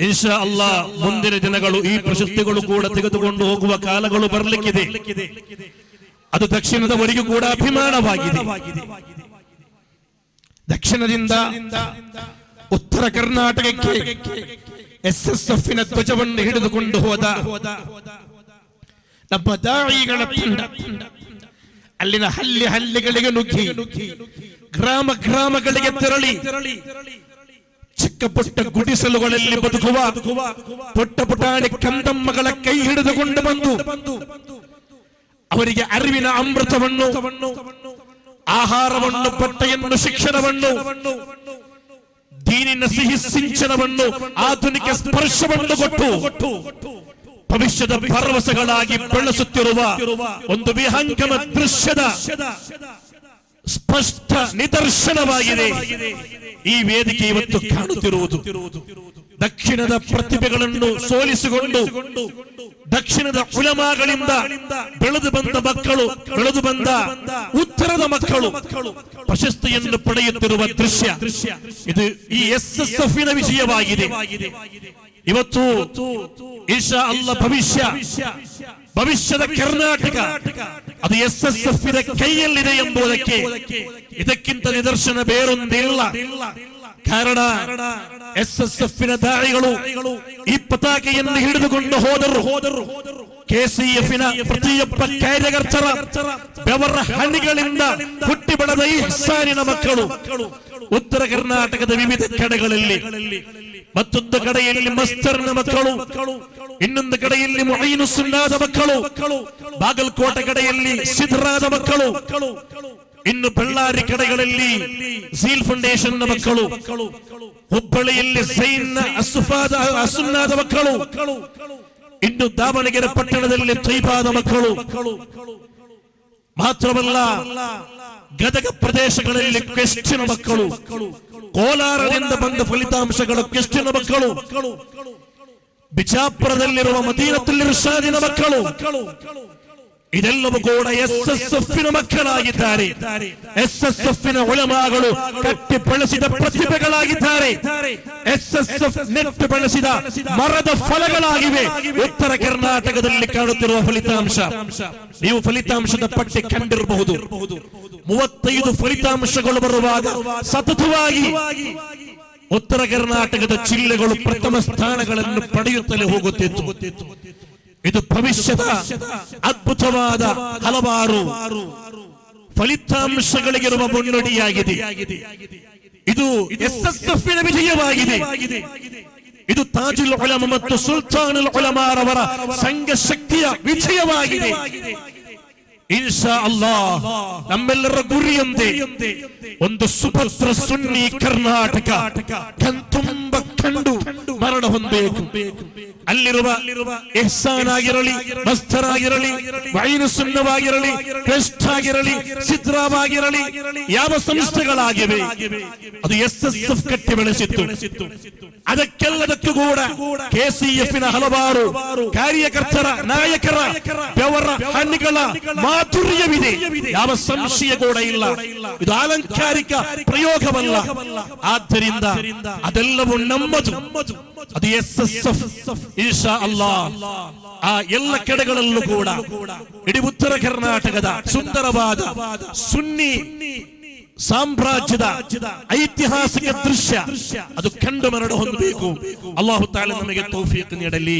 ಇನ್ಶಾ ಅಲ್ಲಾ ಮುಂದಿನ ದಿನಗಳು ಈ ಪ್ರಶಸ್ತಿಗಳು ಕೂಡ ತೆಗೆದುಕೊಂಡು ಹೋಗುವ ಕಾಲಗಳು ಬರಲಿಕ್ಕಿದೆ ಅದು ದಕ್ಷಿಣದವರಿಗೂ ಕೂಡ ಅಭಿಮಾನವಾಗಿದೆ ದಕ್ಷಿಣದಿಂದ ಉತ್ತರ ಕರ್ನಾಟಕಕ್ಕೆ ಎಸ್ ಎಸ್ ಎಫ್ ನ ಧ್ವಜವನ್ನು ಹಿಡಿದುಕೊಂಡು ಹೋದ ನಮ್ಮ ದಾಳಿಗಳ ತಂಡ ಅಲ್ಲಿನ ಹಳ್ಳಿ ಹಳ್ಳಿಗಳಿಗೆ ನುಗ್ಗಿ ಗ್ರಾಮ ಗ್ರಾಮಗಳಿಗೆ ತೆರಳಿ ಚಿಕ್ಕ ಪುಟ್ಟ ಗುಡಿಸಲುಗಳಲ್ಲಿ ಬದುಕುವ, ಪುಟ್ಟ ಪುಟಾಣಿ ಕಂದಮ್ಮಗಳ ಕೈ ಹಿಡಿದುಕೊಂಡು ಬಂದು, ಅವರಿಗೆ ಅರಿವಿನ ಅಮೃತವನ್ನು, ಆಹಾರವನ್ನು ಪಟ್ಟೆಯನ್ನು ಶಿಕ್ಷಣವನ್ನು, ದೀನಿನ ಸಿಹಿ ಸಿಂಚನವನ್ನು, ಆಧುನಿಕ ಸ್ಪರ್ಶವನ್ನು ಕೊಟ್ಟು, ಭವಿಷ್ಯದ ಭರವಸೆಗಳಾಗಿ ಬೆಳೆಸುತ್ತಿರುವ ಒಂದು ವಿಹಂಗಮ ದೃಶ್ಯದ ಸ್ಪಷ್ಟ ನಿದರ್ಶನವಾಗಿದೆ. ಈ ವೇದಿಕೆ ಇವತ್ತು ಕಾಣುತ್ತಿರುವುದು. ದಕ್ಷಿಣದ ಪ್ರತಿಭೆಗಳನ್ನು ಸೋಲಿಸಿಕೊಂಡು, ದಕ್ಷಿಣದ ಉಲಮಾಗಳಿಂದ ಬೆಳೆದು ಬಂದ ಮಕ್ಕಳು, ಬೆಳೆದು ಬಂದ ಉತ್ತರದ ಮಕ್ಕಳು, ಪ್ರಶಸ್ತಿಯನ್ನು ಪಡೆಯುತ್ತಿರುವ ದೃಶ್ಯ. ಇದು ಈ ಎಸ್ ಎಸ್ ಎಫ್ ವಿಷಯವಾಗಿದೆ ಇವತ್ತು ಈಶಾ ಅಲ್ಲ ಭವಿಷ್ಯ. ಭವಿಷ್ಯದ ಕರ್ನಾಟಕ. ಅದು ಎಸ್ ಎಸ್ ಎಫ್ ಕೈಯಲ್ಲಿದೆ ಎಂಬುದಕ್ಕೆ ಇದಕ್ಕಿಂತ ನಿದರ್ಶನ ಬೇರೊಂದಿಲ್ಲ. ಕಾರಣ ಎಸ್ ಎಸ್ ಎಫ್ನ ದಾಳಿಗಳು ಈ ಪತಾಕೆಯನ್ನು ಹಿಡಿದುಕೊಂಡು ಹೋದರು. ಹೋದರು ಕೆಸಿಎಫ್ನ ಪ್ರತಿಯೊಬ್ಬ ಕಾರ್ಯಕರ್ತರ ಬೆವರ ಹಣಿಗಳಿಂದ ಹುಟ್ಟಿ ಬೆಳೆದ ಈ ಹೆಸಾರಿನ ಮಕ್ಕಳು ಉತ್ತರ ಕರ್ನಾಟಕದ ವಿವಿಧ ಕಡೆಗಳಲ್ಲಿ ಮತ್ತೊಂದು ಕಡೆಯಲ್ಲಿ ಮಸ್ತರ್ನ ಮಕ್ಕಳು ಇನ್ನೊಂದು ಕಡೆಯಲ್ಲಿ ಮೊಹೀನು ಸುನ್ನಾದ ಮಕ್ಕಳು ಬಾಗಲಕೋಟೆ ಕಡೆಯಲ್ಲಿ ಸಿದ್ಧರಾದ ಮಕ್ಕಳು ಇನ್ನು ಬಳ್ಳಾರಿ ಕಡೆಗಳಲ್ಲಿ ಝೀಲ್ ಫೌಂಡೇಶನ್ ನ ಮಕ್ಕಳು ಹುಬ್ಬಳ್ಳಿಯಲ್ಲಿ ಸೈನ್ ಅಸುಫಾದ ಅಸುನ್ನಾದ ಮಕ್ಕಳು ಇನ್ನು ದಾವಣಗೆರೆ ಪಟ್ಟಣದಲ್ಲಿ ತೈಬಾದ ಮಕ್ಕಳು ಮಾತ್ರವಲ್ಲ ಗದಗ ಪ್ರದೇಶಗಳಲ್ಲಿ ಕ್ವೆಶ್ಚಿನ ಮಕ್ಕಳು ಕೋಲಾರದಿಂದ ಬಂದ ಫಲಿತಾಂಶಗಳು ಕ್ವೆಶ್ಚಿನ ಮಕ್ಕಳು ಬಿಜಾಪುರದಲ್ಲಿರುವ ಮದೀನತಲ್ಲಿರುವ ಶಾದಿನ ಮಕ್ಕಳು ಇದೆಲ್ಲವೂ ಕೂಡ ಎಸ್ ಎಸ್ ಎಫ್ನ ಮಕ್ಕಳಾಗಿದ್ದಾರೆ. ಎಸ್ ಎಸ್ ಎಫ್ನ ಒಳಮಾಗಳು ಕಟ್ಟಿ ಬಳಸಿದ ಪ್ರತಿಭೆಗಳಾಗಿದ್ದಾರೆ. ಎಸ್ ಎಸ್ ಎಫ್ ನೆಟ್ಟು ಬೆಳೆಸಿದ ಮರದ ಫಲಗಳಾಗಿವೆ. ಉತ್ತರ ಕರ್ನಾಟಕದಲ್ಲಿ ಕಾಣುತ್ತಿರುವ ಫಲಿತಾಂಶ. ನೀವು ಫಲಿತಾಂಶದ ಪಟ್ಟಿ ಕಂಡಿರಬಹುದು. ಮೂವತ್ತೈದು ಫಲಿತಾಂಶಗಳು ಬರುವಾಗ ಸತತವಾಗಿ ಉತ್ತರ ಕರ್ನಾಟಕದ ಜಿಲ್ಲೆಗಳು ಪ್ರಥಮ ಸ್ಥಾನಗಳನ್ನು ಪಡೆಯುತ್ತಲೇ ಹೋಗುತ್ತಿತ್ತು. ಇದು ಭವಿಷ್ಯದ ಅದ್ಭುತವಾದ ಹಲವಾರು ಫಲಿತಾಂಶಗಳಿಗಿರುವ ಮುನ್ನಡಿಯಾಗಿದೆ. ಇದು ಎಸ್ ವಿಜಯವಾಗಿದೆ. ಇದು ತಾಜುಲ್ ಉಲಮ ಮತ್ತು ಸುಲ್ತಾನುಲ್ ಉಲಮಾರವರ ಸಂಘ ಶಕ್ತಿಯ ವಿಜಯವಾಗಿದೆ. ಇನ್ಶಾ ಅಲ್ಲಾ ನಮ್ಮೆಲ್ಲರ ಗುರಿಯೊಂದೇ ಒಂದು ಸುಭದ್ರ ಸುನ್ನಿ ಕರ್ನಾಟಕ ತುಂಬ ಕಂಡು ಮರಣ ಹೊಂದಬೇಕು ಅಲ್ಲಿರುವ ಎಹ್ಸಾನ್ ಆಗಿರಲಿ ಮಸ್ತರಾಗಿರಲಿ ವೈನ ಸುನ್ನವಾಗಿರಲಿ ಕ್ರೆಸ್ಟ್ ಆಗಿರಲಿ ಸಿದ್ರಾವಾಗಿರಲಿ ಯಾವ ಸಂಸ್ಥೆಗಳಾಗಿವೆ ಅದು ಎಸ್ ಎಸ್ ಎಫ್ ಕಟ್ಟಿ ಬೆಳೆಸಿತ್ತು ಅದಕ್ಕೆಲ್ಲದಕ್ಕೂ ಕೂಡ ಕೆಸಿಎಫ್ನ ಹಲವಾರು ಕಾರ್ಯಕರ್ತರ ನಾಯಕರ ಬೆವರ ಹಣ್ಣಿಗಳ ಮಾಧುರ್ಯವಿದೆ ಯಾವ ಸಂಶಯ ಕೂಡ ಇಲ್ಲ ಇದು ಅಲಂಕಾರಿಕ ಪ್ರಯೋಗವಲ್ಲ ಆದ್ದರಿಂದ ಅದೆಲ್ಲವೂ ನಮ್ಮದು ಅದು ಎಸ್ ಎಸ್ ಎಫ್ ಈಶಾ ಅಲ್ಲಾ ಆ ಎಲ್ಲ ಕಡೆಗಳಲ್ಲೂ ಕೂಡ ಇಡೀ ಉತ್ತರ ಕರ್ನಾಟಕದ ಸುಂದರವಾದ ಸುನ್ನಿ ಸಾಮ್ರಾಜ್ಯದ ಐತಿಹಾಸಿಕ ದೃಶ್ಯ ಅದು ಕಂಡು ಮರಣ ಹೊಂದಬೇಕು ಅಲ್ಲಾಹು ತಾಲೆ ನಮಗೆ ತೌಫೀಕ್ ನೀಡಲಿ